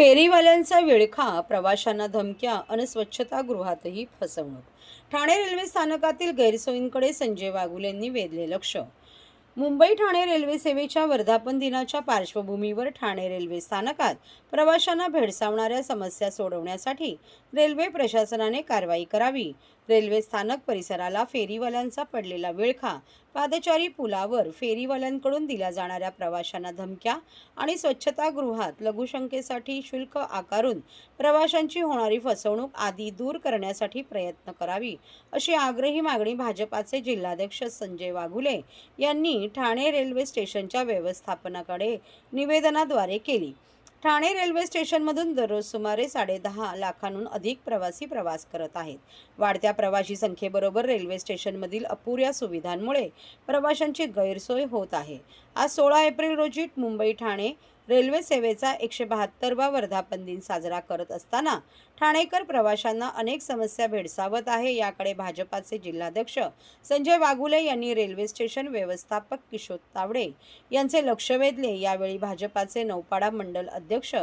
फेरीवाल्यांचा विळखा प्रवाशांना धमक्या आणि स्वच्छतागृहातही फसवणूक. ठाणे रेल्वे स्थानकातील गैरसोयींकडे संजय वाघुलेंनी वेधले लक्ष. मुंबई ठाणे रेल्वे सेवेच्या वर्धापन दिनाच्या पार्श्वभूमीवर ठाणे रेल्वे स्थानकात प्रवाशांना भेडसावणाऱ्या समस्या सोडवण्यासाठी रेल्वे प्रशासनाने कारवाई करावी. रेल्वे स्थानक परिसराला फेरीवाल्यांचा पडलेला विळखा. पादचारी पुलावर फेरीवाल्यांकडून दिल्या जाणाऱ्या प्रवाशांना धमक्या आणि स्वच्छतागृहात लघुशंकेसाठी शुल्क आकारून प्रवाशांची होणारी फसवणूक आदी दूर करण्यासाठी प्रयत्न करावी अशी आग्रही मागणी भाजपाचे जिल्हाध्यक्ष संजय वाघुले यांनी ठाणे रेल्वे स्टेशनच्या व्यवस्थापनाकडे निवेदनाद्वारे केली. ठाणे रेल्वे स्टेशनमधून दररोज सुमारे साडेदहा लाखांहून अधिक प्रवासी प्रवास करत आहेत. वाढत्या प्रवासी संख्येबरोबर रेल्वे स्टेशनमधील अपुऱ्या सुविधांमुळे प्रवाशांची गैरसोय होत आहे. आज सोळा एप्रिल रोजी मुंबई ठाणे रेल्वे सेवेचा एकशे बहात्तरवा वर्धापन दिन साजरा करत असताना ठाणेकर प्रवाशांना अनेक समस्या भेडसावत आहे. याकडे भाजपाचे जिल्हाध्यक्ष संजय वाघुले यांनी रेल्वे स्टेशन व्यवस्थापक किशोर तावडे यांचे लक्ष वेधले. यावेळी भाजपाचे नौपाडा मंडल अध्यक्ष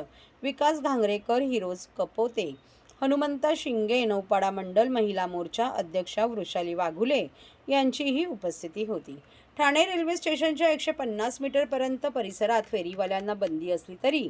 विकास घांगरेकर हिरोज कपोते हनुमंत शिंगे नौपाडा मंडल महिला मोर्चा अध्यक्षा वृषाली वाघुले यांचीही उपस्थिती होती. ठाणे रेल्वे स्टेशनच्या एकशे पन्नास मीटरपर्यंत परिसरात फेरीवाल्यांना बंदी असली तरी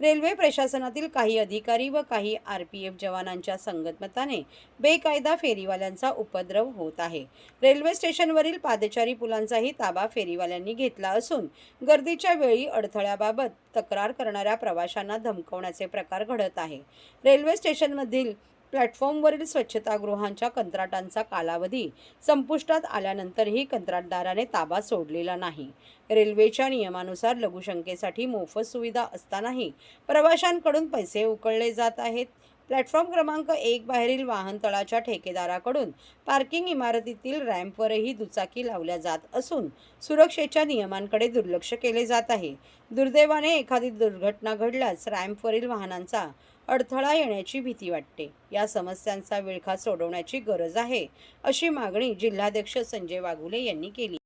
रेल्वे प्रशासनातील काही अधिकारी व काही आर पी एफ जवानांच्या संगतमताने बेकायदा फेरीवाल्यांचा उपद्रव होत आहे. रेल्वे स्टेशनवरील पादचारी पुलांचाही ताबा फेरीवाल्यांनी घेतला असून गर्दीच्या वेळी अडथळ्याबाबत तक्रार करणाऱ्या प्रवाशांना धमकवण्याचे प्रकार घडत आहे. रेल्वे स्टेशनमधील प्लॅटफॉर्मवरील स्वच्छतागृहांच्या कंत्राटांचा कालावधी संपुष्टात आल्यानंतरही कंत्राटदाराने ताबा सोडलेला नाही. रेल्वेच्या नियमानुसार लघुशंकेसाठी मोफत सुविधा असतानाही प्रवाशांकडून पैसे उकळले जात आहेत. प्लॅटफॉर्म क्रमांक एक बाहेरील वाहनतळाच्या ठेकेदाराकडून पार्किंग इमारतीतील रॅम्पवरही दुचाकी लावल्या जात असून सुरक्षेच्या नियमांकडे दुर्लक्ष केले जात आहे. दुर्दैवाने एखादी दुर्घटना घडल्यास रॅम्पवरील वाहनांचा अडथळा येण्याची भीती वाटते. या समस्यांचा विळखा सोडवण्याची गरज आहे अशी मागणी जिल्हाध्यक्ष संजय वाघुले यांनी केली.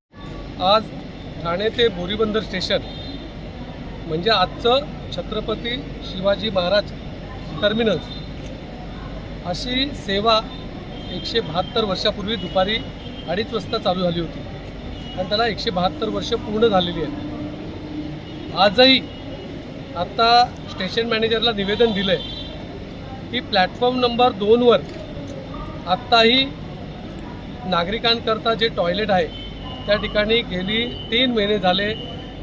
आज ठाणे ते बोरीबंदर स्टेशन म्हणजे आजचं छत्रपती शिवाजी महाराज टर्मिनस अशी सेवा एकशे बहात्तर वर्षापूर्वी दुपारी अडीच वाजता चालू झाली होती. आणि त्याला एकशे बहात्तर वर्ष पूर्ण झालेली आहेत. आजही आता स्टेशन मॅनेजरला निवेदन दिलं आहे की प्लॅटफॉर्म नंबर दोनवर आत्ताही नागरिकांकरता जे टॉयलेट आहे त्या ठिकाणी गेली तीन महिने झाले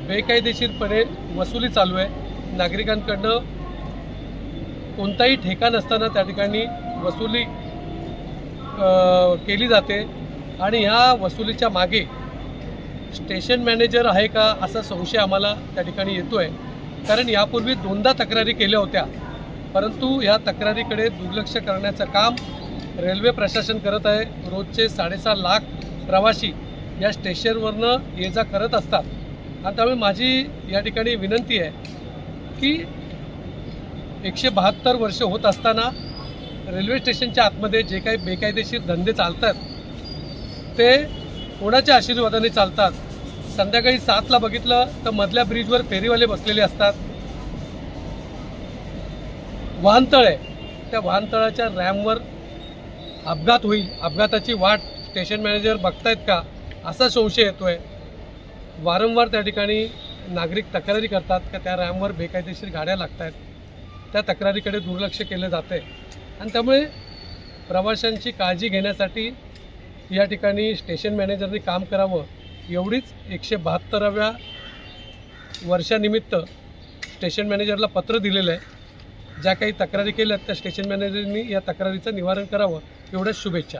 बेकायदेशीरपणे वसुली चालू आहे. नागरिकांकडनं कोणताही ठेका नसताना त्या ठिकाणी वसुली केली जाते आणि ह्या वसुलीच्या मागे स्टेशन मॅनेजर आहे का असा संशय आम्हाला त्या ठिकाणी येतो आहे कारण यापूर्वी दोनदा तक्रारी केल्या होत्या. परंतु या तक्रारीकडे दुर्लक्ष करण्याचं काम रेल्वे प्रशासन करत आहे. रोजचे साडेसहा लाख प्रवासी या स्टेशनवरनं ये जा करत असतात. आणि त्यामुळे माझी या ठिकाणी विनंती आहे की एकशे बहात्तर वर्ष होत असताना रेल्वे स्टेशनच्या आतमध्ये जे काही बेकायदेशीर धंदे चालतात ते कोणाच्या आशीर्वादाने चालतात? संध्याकाळी सातला बघितलं तर मधल्या ब्रिजवर फेरीवाले बसलेले असतात. वाहनतळ आहे त्या वाहनतळाच्या रॅमवर अपघात होईल. अपघाताची वाट स्टेशन मॅनेजर बघतायत का? असा संशय येतोय. वारंवार त्या ठिकाणी नागरिक तक्रारी करतात का? त्या रॅमवर बेकायदेशीर गाड्या लागत आहेत त्या तक्रारीकडे दुर्लक्ष केलं जात आहे आणि त्यामुळे प्रवाशांची काळजी घेण्यासाठी या ठिकाणी स्टेशन मॅनेजरने काम करावं. एवढीच एकशे बहात्तराव्या वर्षानिमित्त स्टेशन मॅनेजरला पत्र दिलेलं आहे. ज्या काही तक्रारी केल्या त्या स्टेशन मॅनेजरनी या तक्रारीचं निवारण करावं. एवढ्याच शुभेच्छा.